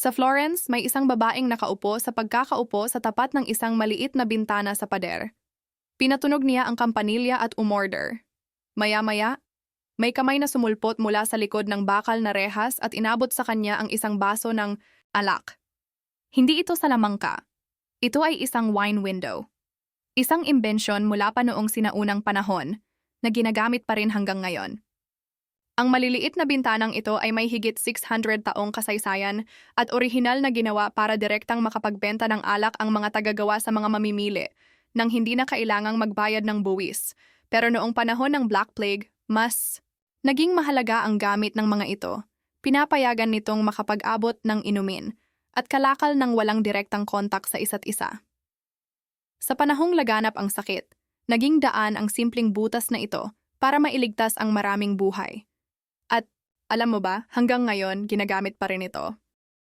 Sa Florence, may isang babaeng nakaupo sa pagkakaupo sa tapat ng isang maliit na bintana sa pader. Pinatunog niya ang kampanilya at umorder. Maya-maya, may kamay na sumulpot mula sa likod ng bakal na rehas at inabot sa kanya ang isang baso ng alak. Hindi ito salamangka. Ito ay isang wine window. Isang imbensyon mula pa noong sinaunang panahon na ginagamit pa rin hanggang ngayon. Ang maliliit na bintanang ito ay may higit 600 taong kasaysayan at orihinal na ginawa para direktang makapagbenta ng alak ang mga tagagawa sa mga mamimili nang hindi na kailangang magbayad ng buwis. Pero noong panahon ng Black Plague, mas naging mahalaga ang gamit ng mga ito. Pinapayagan nitong makapag-abot ng inumin at kalakal ng walang direktang kontak sa isa't isa. Sa panahong laganap ang sakit, naging daan ang simpleng butas na ito para mailigtas ang maraming buhay. Alam mo ba, hanggang ngayon ginagamit pa rin ito.